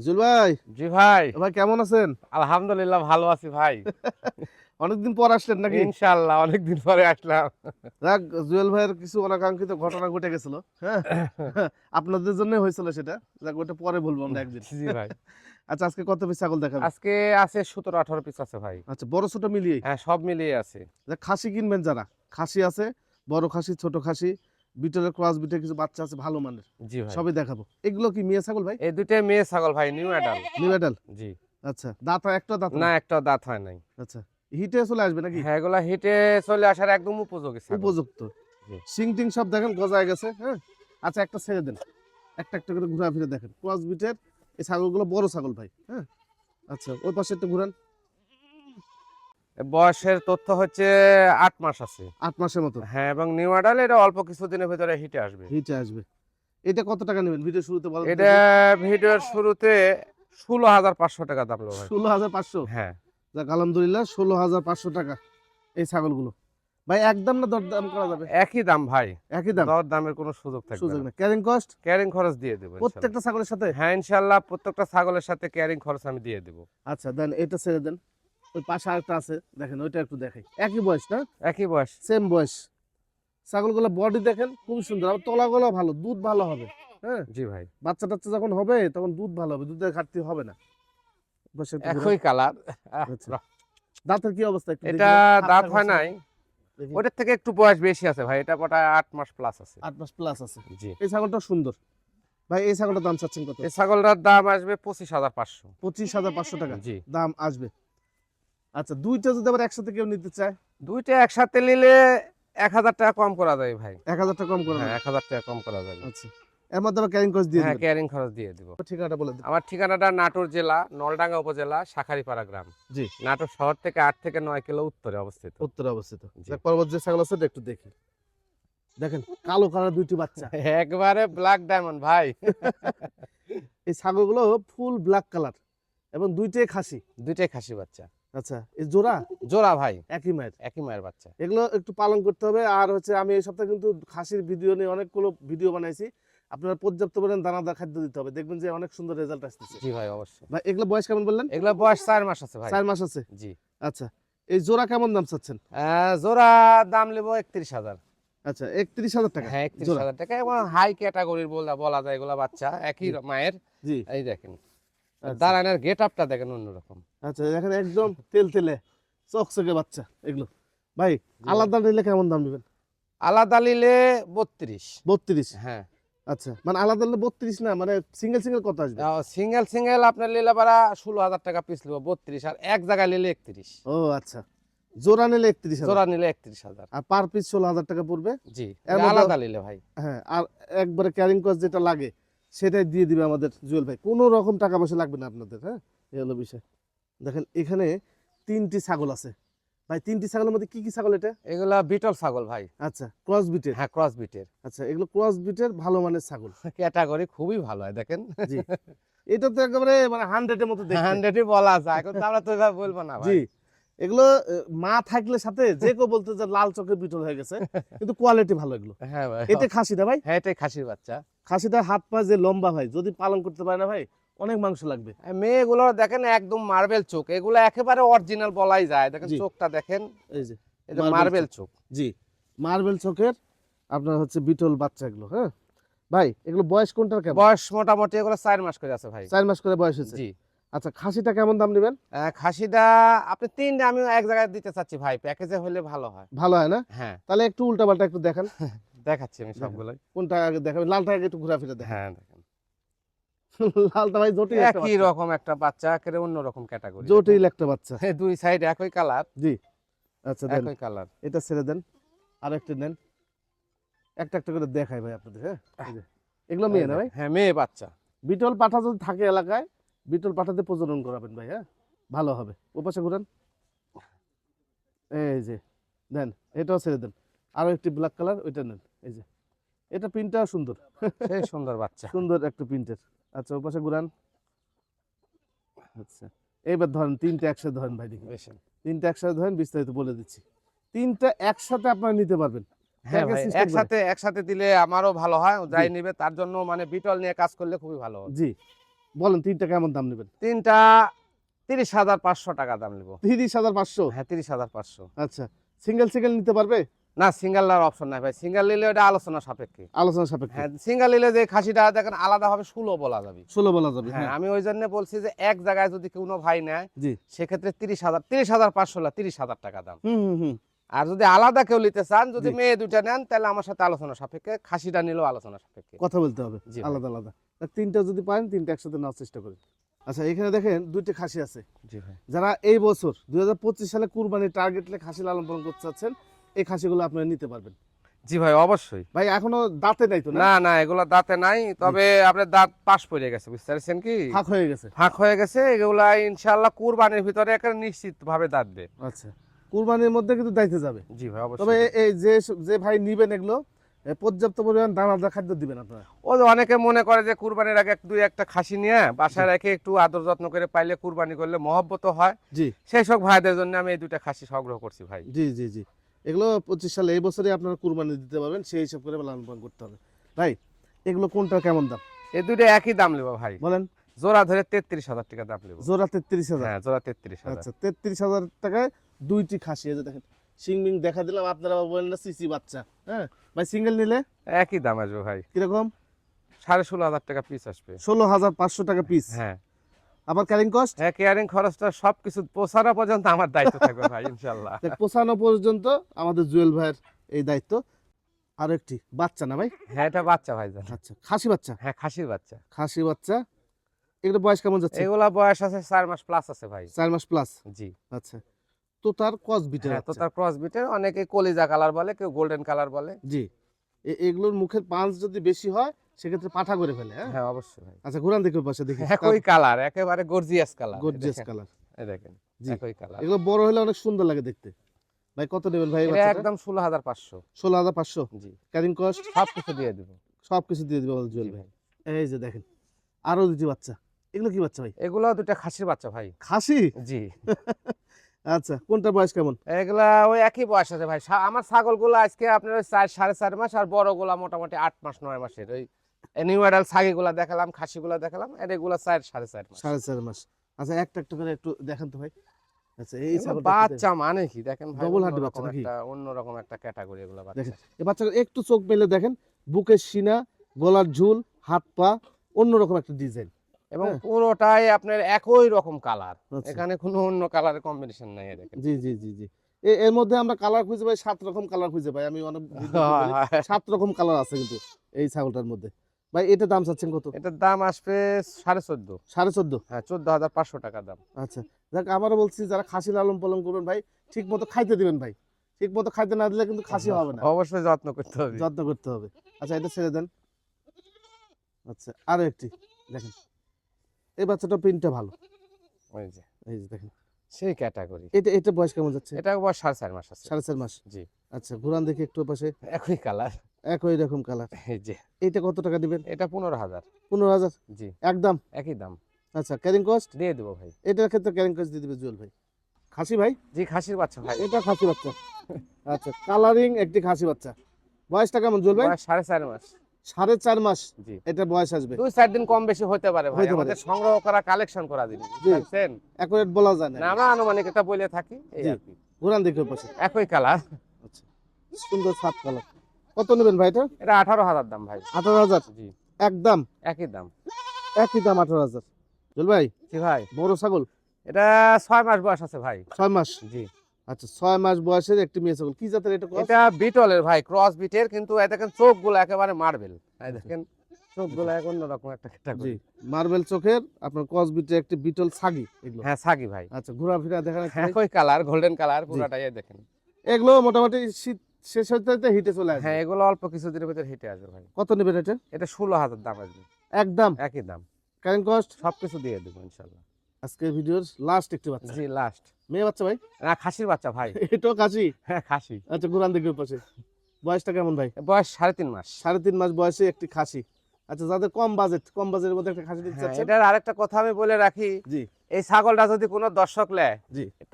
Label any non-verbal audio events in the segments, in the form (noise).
Joule ভাই জি ভাই। ভাই কেমন আছেন? আলহামদুলিল্লাহ ভালো আছি ভাই। (laughs) অনেকদিন পর আসলেন নাকি? ইনশাআল্লাহ অনেকদিন পরে আসলাম। যাক জুয়েল ভাইয়ের কিছু অনাকাঙ্ক্ষিত ঘটনা ঘটে গেছিল হ্যাঁ? (laughs) আপনাদের জন্য হয়েছিল সেটা। যাক ওটা পরে বলব আমরা একদিন। জি ভাই। (laughs) আচ্ছা আজকে কত পিস ছাগল দেখাবেন? আজকে আছে সতেরো আঠারো পিস আছে ভাই। আচ্ছা বড় ছোট মিলিয়ে? হ্যাঁ সব মিলিয়ে আছে। যাক, খাসি কিনবেন যারা। খাসি আছে বড় খাসি ছোট খাসি। বিটলের ক্রস বিটের কিছু বাচ্চা আছে ভালো মানের। জি ভাই। সবই দেখাবো। এগুলো কি মেয়ে ছাগল ভাই? এই দুইটাই মেয়ে ছাগল ভাই নিউ অ্যাডাল নিউ এডাল জি। আচ্ছা দাঁত একটা দাঁত না একটা দাঁত হয় নাই। আচ্ছা হিটে চলে আসবে নাকি? হ্যাঁ এগুলা হিটে চলে আসার একদম উপযোগী। উপযুক্ত। সিং টিং সব দেখেন গজায় গেছে হ্যাঁ? আচ্ছা একটা ছেড়ে দেন। একটা একটা করে ঘুরা ফিরে দেখেন ক্রস বিটের এই ছাগলগুলো বড় ছাগল ভাই হ্যাঁ? আচ্ছা ওই পাশে একটু ঘুরান। বয়সের তথ্য হচ্ছে আট মাস আছে। আট মাসের মতো। হ্যাঁ এবং নিউ অ্যাডাল এটা অল্প কিছুদিনের ভিতরে হিটে আসবে। হিটে আসবে। এটা কত টাকা নেবেন? ভিডিও শুরুতে বলেন এটা ভিডিওর শুরুতে ষোলো হাজার পাঁচশো টাকা দাম ভাই ষোলো হাজার পাঁচশো? হ্যাঁ। যাক আলহামদুলিল্লাহ ষোলো হাজার পাঁচশো টাকা এই ছাগলগুলো। ভাই একদম না দর দাম করা যাবে? একই দাম ভাই। একই দাম? দর দামের কোনো সুযোগ থাকবে সুযোগ না ক্যারিং কস্ট ক্যারিং খরচ দিয়ে দেবো প্রত্যেকটা ছাগলের সাথে? হ্যাঁ ইনশাল্লাহ প্রত্যেকটা ছাগলের সাথে ক্যারিং খরচ আমি দিয়ে দেবো। আচ্ছা দেন এটা ছেড়ে দেন। ওই পাশে আরেকটা আছে দেখেন ওইটা একটু দেখাই। একই বয়স না? একই বয়স। সেম বয়স। ছাগলগুলো বডি দেখেন খুব সুন্দর আর তলাগুলো ভালো দুধ ভালো হবে হ্যাঁ? জি ভাই। বাচ্চা টাচ্চা যখন হবে তখন দুধ ভালো হবে দুধের ঘাটতি হবে না। একই কালার আচ্ছা। দাঁতের কি অবস্থা এটা দাঁত হয় নাই। ওটার থেকে একটু বয়স বেশি আছে ভাই এটা পটা আট মাস প্লাস আছে। আট মাস প্লাস আছে। জি। এই ছাগলটা সুন্দর। ভাই এই ছাগলটার দাম চাচ্ছেন কত? এই ছাগলটার দাম আসবে পঁচিশ হাজার পাঁচশো। পঁচিশ হাজার পাঁচশো টাকা। জি। দাম আসবে। আচ্ছা দুইটা যদি আবার একসাথে কেউ নিতে চায়? দুইটা একসাথে নিলে এক হাজার টাকা কম করা যায় ভাই। এক হাজার টাকা কম করে হ্যাঁ দেবেন। এক হাজার টাকা কম করা যাবে। আচ্ছা এর ক্যারিং কস্ট দিয়ে হ্যাঁ ক্যারিং খরচ দিয়ে দিব। ঠিকানাটা বলে দিন। আমার ঠিকানাটা নাটোর জেলা নলডাঙ্গা উপজেলা শাখারিপাড়া গ্রাম। জি। নাটোর শহর থেকে আট থেকে নয় কিলো উত্তরে অবস্থিত। উত্তরে অবস্থিত। পরবর্তী যে ছাগল আছে একটু দেখি। দেখেন কালো কালার দুইটি বাচ্চা। (laughs) একবারে ব্ল্যাক ডায়মন্ড ভাই। (laughs) এই ছাগলগুলো ফুল ব্ল্যাক কালার এবং দুইটাই খাসি। দুইটাই খাসি বাচ্চা। আচ্ছা এই জোড়া? জোড়া ভাই। একই মায়ের? একই মায়ের বাচ্চা। এগুলো একটু পালন করতে হবে। আর হচ্ছে আমি এই সপ্তাহে কিন্তু খাসির ভিডিও নিয়ে অনেকগুলো ভিডিও বানাইছি। আপনারা পর্যাপ্ত পরিমাণ দানাদার খাদ্য দিতে হবে। দেখবেন যে অনেক সুন্দর রেজাল্ট আসতেছে। জি ভাই অবশ্যই। ভাই এগুলো বয়স কেমন বললেন? এগুলো বয়স চার মাস আছে ভাই। চার মাস আছে? জি। আচ্ছা এই জোড়া কেমন দাম চাচ্ছেন? জোড়া দাম নেব একত্রিশ হাজার। আচ্ছা একত্রিশ হাজার টাকা? হ্যাঁ একত্রিশ হাজার টাকা। এবং হাই ক্যাটাগরির বলা বলা যায় এগুলা বাচ্চা। একই মায়ের। জি। এই দেখেন। দাঁড়ানোর গেট আপটা দেখেন অন্যরকম। আচ্ছা দেখেন একদম তেল তেলে চকচকে বাচ্চা এগুলো। ভাই আলাদা নিলে কেমন দাম নেবেন? আলাদা নিলে বত্রিশ। বত্রিশ? হ্যাঁ। আচ্ছা মানে আলাদা নিলে বত্রিশ না মানে সিঙ্গেল সিঙ্গেল কত আসবে? সিঙ্গেল সিঙ্গেল আপনার নিলে পারা ষোলো হাজার টাকা পিস নেব বত্রিশ। আর এক জায়গায় নিলে একত্রিশ। ও আচ্ছা। জোড়া নিলে একত্রিশ জোড়া নিলে একত্রিশ হাজার। আর পার পিস ষোলো হাজার টাকা পড়বে? জি আলাদা নিলে ভাই। হ্যাঁ আর একবারে ক্যারিং কস্ট যেটা লাগে সেটাই দিয়ে দিবে আমাদের জুয়েল ভাই। কোনো রকম টাকা পয়সা লাগবে না আপনাদের হ্যাঁ? এই হলো বিষয়। দেখেন এখানে তিনটি ছাগল আছে। ভাই তিনটি ছাগলের মধ্যে কি কি ছাগল এটা? এগুলা বিটল ছাগল ভাই। আচ্ছা ক্রস বিটের? হ্যাঁ ক্রস বিটের। আচ্ছা এগুলো ক্রস বিটের ভালো মানের ছাগল। ক্যাটাগরি খুবই ভালো হয় দেখেন। জি। এটা তো একেবারে মানে হান্ড্রেডের মতো দেখতে। হান্ড্রেডই বলা যায় কিন্তু আমরা তো এভাবে বলব না জি। ভাই। এগুলো মা থাকলে সাথে যে কেউ বলতে যে লাল চোখের বিটল হয়ে গেছে। কিন্তু কোয়ালিটি ভালো এগুলো। হ্যাঁ ভাই। এটা খাসিটা ভাই? হ্যাঁ এটাই খাসির বাচ্চা। খাসিটা হাত পা যে লম্বা ভাই যদি পালন করতে পারে না ভাই অনেক মাংস লাগবে। মেয়েগুলো দেখেন একদম মার্বেল চোখ। এগুলো একেবারে অরিজিনাল বলাই যায়। দেখেন চোখটা দেখেন। এই যে এটা মার্বেল চোখ। জি মার্বেল চোখের আপনার হচ্ছে বিটল বাচ্চা এগুলো হ্যাঁ? ভাই এগুলো বয়স কোনটার কেমন? বয়স মোটামুটি এগুলো চার মাস করে আছে ভাই। চার মাস করে বয়স হয়েছে? জি। আচ্ছা খাসিটা কেমন দাম নেবেন? খাসিটা আপনি তিনটা আমি এক জায়গায় দিতে চাচ্ছি ভাই। প্যাকেজে হলে ভালো হয়। ভালো হয় না? হ্যাঁ। তাহলে একটু উল্টা পাল্টা একটু দেখান। (laughs) দেখাচ্ছি আমি। সবগুলোই। কোনটা আগে দেখাবেন? লালটা আগে একটু ঘোরাফিরে দেখেন। হ্যাঁ দেখেন। লালটা ভাই জটিল একই রকম একটা বাচ্চা একেবারে অন্য রকম ক্যাটাগরি জটিল একটা বাচ্চা। হ্যাঁ দুই সাইড একই কালার জি। আচ্ছা দেন। একই কালার এটা ছেড়ে দেন। আর একটা নেন। একটা একটা করে দেখাই ভাই আপনাদের হ্যাঁ? এগুলো মেয়ে না ভাই? হ্যাঁ মেয়ে বাচ্চা। বিটল পাঠা যদি থাকে এলাকায় বিটল পাঠাতে প্রজনন করাবেন ভাই হ্যাঁ? ভালো হবে। ও পাশে ঘুরান। এই যে দেন। এটাও ছেড়ে দেন। আরও একটি ব্ল্যাক কালার ওইটা নেন। এই যে এটা প্রিন্টটাও সুন্দর। সেই সুন্দর বাচ্চা। সুন্দর একটা প্রিন্টের। আচ্ছা ও পাশে ঘুরান। আচ্ছা এইবার ধরেন তিনটে একসাথে ধরেন ভাই দেখি। বেশ। তিনটে একসাথে ধরেন বিস্তারিত বলে দিচ্ছি। তিনটা একসাথে আপনারা নিতে পারবেন। হ্যাঁ। একসাথে একসাথে দিলে আমারও ভালো হয় যাই। নিবে তার জন্য মানে বিটল নিয়ে কাজ করলে খুবই ভালো জি। বলেন তিনটা কেমন দাম নেবেন? তিনটা তিরিশ হাজার পাঁচশো টাকা দাম নেব। তিরিশ হাজার পাঁচশো? হ্যাঁ তিরিশ হাজার পাঁচশো। আচ্ছা সিঙ্গেল সিঙ্গেল নিতে পারবে? না সিঙ্গেল নেওয়ার অপশন নাই ভাই। সিঙ্গেল নিলে ওটা আলোচনা সাপেক্ষে। আলোচনা সাপেক্ষে। হ্যাঁ সিঙ্গেল নিলে যে খাসিটা দেখেন আলাদা হবে ষোলো বলা যাবে। ষোলো বলা যাবে হ্যাঁ হ্যাঁ। আমি ওই জন্য বলছি যে এক জায়গায় যদি কোনো ভাই নেয় জি। সেক্ষেত্রে তিরিশ হাজার তিরিশ হাজার পাঁচশো না তিরিশ হাজার টাকা দাম। হুম হুম আর যদি আলাদা কেউ নিতে চান যদি মেয়ে দুইটা নেন তাহলে আমার সাথে আলোচনা সাপেক্ষে খাসিটা নিলেও আলোচনা সাপেক্ষে। কথা বলতে হবে জি আলাদা আলাদা। তিনটা যদি পারেন তিনটা একসাথে নেওয়ার চেষ্টা করেন আচ্ছা এখানে দেখেন দুইটা খাসি আছে। যারা এই বছর দুই হাজার পঁচিশ সালে কুরবানির টার্গেট খাসি লালন পালন করতে চাচ্ছেন এই খাসিগুলো আপনারা নিতে পারবেন। জি ভাই অবশ্যই। ভাই এখনও দাঁতে নাই তো না? না এগুলো দাঁতে নাই তবে আপনার দাঁত পাশ পড়ে গেছে বুঝতে পারছেন কি? ফাঁক হয়ে গেছে। ফাঁক হয়ে গেছে এগুলা ইনশাল্লাহ কুরবানির ভিতরে একটা নিশ্চিত ভাবে দাঁতবে আচ্ছা কুরবানির মধ্যে কিন্তু দাইতে যাবে। জি ভাই অবশ্যই। এ- এই যে যে ভাই নিবেন এগুলো পর্যাপ্ত পরিমাণ দানাদার খাদ্য দিবেন আপনারা। ও যে অনেকে মনে করে যে কুরবানির আগে এক দুই একটা খাসি নিয়ে বাসায় রেখে একটু আদর যত্ন করে পাইলে কুরবানি করলে মহব্বত হয়। জি। সেই সব ভাইদের জন্য আমি এই দুইটা খাসি সংগ্রহ করছি ভাই। জি জি জি। এগুলো পঁচিশ সালে এই বছরে আপনারা কুরবানি দিতে পারবেন সেই হিসাব করে লালন পালন করতে হবে। ভাই এগুলো কোনটা কেমন দাম? এই দুইটা একই দাম নেব ভাই। বলেন। জোড়া ধরে তেত্রিশ হাজার টাকা দাম নেব। জোড়া তেত্রিশ হাজার? হ্যাঁ জোড়া তেত্রিশ আচ্ছা তেত্রিশ হাজার টাকায় দুইটি খাসি এই যে দেখেন সিংমিং দেখা দিলাম আপনারা বলেন না সিসি বাচ্চা হ্যাঁ? ভাই সিঙ্গেল নিলে? একই দাম আসবে ভাই। কীরকম? সাড়ে ষোলো হাজার টাকা পিস আসবে। ষোলো হাজার পাঁচশো টাকা পিস হ্যাঁ। আবার ক্যারিং কস্ট হ্যাঁ কেয়ারিং খরচটা সবকিছু পৌঁছানো পর্যন্ত আমার দায়িত্ব থাকবে ভাই ইনশাল্লাহ পোষানো পর্যন্ত আমাদের জুয়েল ভাইয়ের এই দায়িত্ব। আর একটি বাচ্চা না ভাই? হ্যাঁ এটা বাচ্চা ভাই আচ্ছা খাসি বাচ্চা? হ্যাঁ খাসির বাচ্চা। খাসি বাচ্চা। এগুলো বয়স কেমন যাচ্ছে? এগুলা বয়স আছে চার মাস প্লাস আছে ভাই। চার মাস প্লাস জি। আচ্ছা তো তার কস বিটের হ্যাঁ তো তার ক্রস বিটের অনেকে কলিজা কালার বলে কেউ গোল্ডেন কালার বলে। জি এগুলোর মুখের পাঁচ যদি বেশি হয় সেক্ষেত্রে পাঠা করে ফেলে হ্যাঁ? হ্যাঁ অবশ্যই ভাই। আচ্ছা ঘুরান দেখে পাশে দেখি। একই কালার একেবারে গর্জিয়াস কালার গর্জিয়াস কালার এই দেখেন। একই কালার এগুলো বড় হলে অনেক সুন্দর লাগে দেখতে। ভাই কত নেবেন ভাই এটা একদম ষোলো হাজার পাঁচশো। ষোলো হাজার পাঁচশো? জি। ক্যারিং কস্ট সব কিছু দিয়ে দিব। সব কিছু দিয়ে দিবে আমাদের জুয়েল ভাই। এই যে দেখেন আরও দুটি বাচ্চা। এগুলো কি বাচ্চা ভাই? এগুলো দুটা খাসির বাচ্চা ভাই। খাসি? জি। (laughs) আচ্ছা কোনটা বয়স কেমন? এগুলা ওই একই বয়স আছে ভাই। আমার ছাগলগুলো আজকে আপনার ওই চার সাড়ে চার মাস আর বড়গুলা মোটামুটি আট মাস নয় মাসের। ওই নিউ অ্যাডাল ছাগিগুলা দেখালাম খাসিগুলা দেখালাম আর এগুলা চার সাড়ে চার মাস। সাড়ে চার মাস। আচ্ছা একটা একটা করে একটু দেখান তো ভাই। আচ্ছা এই বাচ্চা মানে কি? দেখেন ভাই Double বাচ্চা নাকি? অন্যরকম একটা ক্যাটাগরি এগুলো দেখেন এই বাচ্চাটা একটু চোখ মেলে দেখেন বুকের সিনা গলার ঝুল হাত পা অন্যরকম একটা ডিজাইন এবং হ্যাঁ। পুরোটাই আপনার একই রকম কালার আচ্ছা। এখানে কোনো অন্য কালারের কম্বিনেশন নাই দেখেন। জি জি জি জি। এর মধ্যে আমরা কালার খুঁজে পাই সাত রকম কালার খুঁজে পাই আমি অনেক (laughs) সাত রকম কালার আছে কিন্তু এই ছাগলটার মধ্যে। ভাই এটা দাম চাচ্ছেন কত? এটার দাম আসবে সাড়ে চোদ্দ। সাড়ে চোদ্দ? হ্যাঁ চোদ্দ হাজার পাঁচশো টাকা দাম। আচ্ছা দেখ আবারও বলছি যারা খাসি লালন পালন করবেন ভাই ঠিক মতো খাইতে দিবেন ভাই। ঠিক মতো খাইতে না দিলে কিন্তু খাসি হবে না। অবশ্যই যত্ন করতে হবে। যত্ন করতে হবে। আচ্ছা এটা ছেড়ে দেন। আচ্ছা আরও একটি দেখেন। এই বাচ্চাটা প্রিন্টটা ভালো। ওই যে। এই যে দেখেন। সেই ক্যাটাগরি এটা এটা বয়স কেমন যাচ্ছে? এটা বয়স সাড়ে চার মাস আছে। সাড়ে চার মাস? জি। আচ্ছা ঘুরান দেখি একটু পাশে একই কালার একই রকম কালার যে। এইটা কত টাকা দিবেন? এটা পনেরো হাজার। পনেরো হাজার? জি। একদম একই দাম। আচ্ছা ক্যারিং কস্ট দিয়ে দেবো ভাই। এটার ক্ষেত্রে ক্যারিং কস্ট দিয়ে দিবে জুয়েল ভাই। খাসি ভাই? জি খাসির বাচ্চা ভাই। এটা খাসি বাচ্চা। আচ্ছা কালারিং একটি খাসি বাচ্চা। বয়সটা কেমন জুয়েল ভাই? সাড়ে চার মাস। সাড়ে চার মাস। জি। এটা বয়স আসবে। দুই চার দিন কম বেশি হতে পারে ভাই। আমাদের সংগ্রহ করা কালেকশন করা জি। বুঝছেন? অ্যাকুরেট বলা যায় না। আমরা আনুমানিক এটা বলে থাকি এই আর কি। ঘুরান দেখি পাশে। একই কালার আচ্ছা সুন্দর সাত কালার কত নেবেন ভাই এটা? এটা আঠারো হাজার দাম ভাই। আঠারো হাজার? জি। একদম একই দাম। একই দাম আঠারো হাজার। জুয়েল ভাই জি ভাই। বড় ছাগল? এটা ছয় মাস বয়স আছে ভাই। ছয় মাস? জি। আচ্ছা ছয় মাস বয়সের একটি মেয়ে ছাগল। কি জাতের এটা এটা বিটলের ভাই ক্রস বিটের কিন্তু এই দেখেন চোখগুলো একেবারে মার্বেল দেখেন চোখগুলো এক অন্যরকম একটা জি ক্যাটাগরি মার্বেল চোখের আপনার কসবিটের একটি বিটল ছাগি এগুলো। হ্যাঁ সাগি ভাই। আচ্ছা ঘোরাফেরা দেখান। একই কালার গোল্ডেন কালার পুরাটাই দেখেন। এগুলো মোটামুটি শীত শেষ হতে হিটে চলে আসবে। হ্যাঁ এগুলো অল্প কিছুদিনের ভিতরে হেঁটে আসবে ভাই। কত নেবেন এটা? এটা ষোলো হাজার দাম আসবে। একদম? একই দাম। কারেন্ট কস্ট সবকিছু দিয়ে দেবো ইনশাল্লাহ। আজকের ভিডিওর লাস্ট একটি বাচ্চা। জি লাস্ট মেয়ে বাচ্চা ভাই? না খাসির বাচ্চা ভাই। (laughs) এটাও কাশি হ্যাঁ খাসি। আচ্ছা দিকে পাশে। বয়সটা কেমন ভাই? বয়স সাড়ে তিন মাস। সাড়ে তিন মাস বয়সে একটি খাসি। আচ্ছা যাদের কম বাজেট কম বাজেটের মধ্যে একটা খাসি দিতে হ্যাঁ, চাচ্ছেন? এটার আরেকটা কথা আমি বলে রাখি। জি। এই ছাগলটা যদি কোনো দর্শক নেয়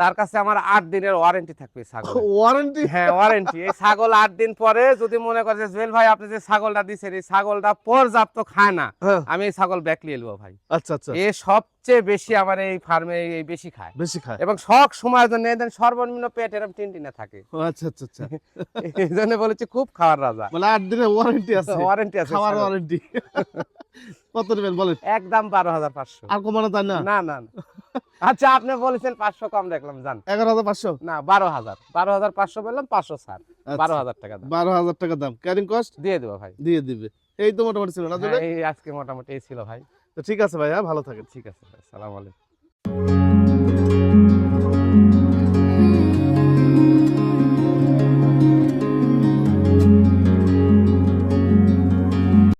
তার কাছে আমার আট দিনের ওয়ারেন্টি থাকবে ছাগল ওয়ারেন্টি (laughs) হ্যাঁ ওয়ারেন্টি এই ছাগল আট দিন পরে যদি মনে করে যে জুয়েল ভাই আপনি যে ছাগলটা দিচ্ছেন এই ছাগলটা পর্যাপ্ত খায় না হ্যাঁ। আমি এই ছাগল ব্যাক নিয়ে নেব ভাই। আচ্ছা আচ্ছা। এ সবচেয়ে বেশি আমার এই ফার্মে এই বেশি খায়। বেশি খায়। এবং সব সময়ের জন্য এদের সর্বনিম্ন পেট এরকম টিন টিনে থাকে। আচ্ছা আচ্ছা আচ্ছা। (laughs) এই জন্য বলেছি খুব খাওয়ার রাজা। মানে আট দিনের ওয়ারেন্টি আছে। ওয়ারেন্টি আছে খাওয়ার ওয়ারেন্টি (laughs) কত নেবেন? বলেন। একদম বারো হাজার পাঁচশো। আর কমানো তাই না? না না। আচ্ছা আপনি বলেছেন পাঁচশো কম দেখলাম জান এগারো হাজার পাঁচশো? না বারো হাজার। বারো হাজার পাঁচশো বললাম পাঁচশো ছাড় বারো হাজার টাকা দাম। বারো হাজার টাকা দাম। ক্যারিং কস্ট দিয়ে দেবো ভাই। দিয়ে দিবে। এই তো মোটামুটি ছিল না হ্যাঁ, এই আজকে মোটামুটি এই ছিল ভাই। তো ঠিক আছে ভাই হ্যাঁ ভালো থাকেন। ঠিক আছে ভাই সালাম আলাইকুম।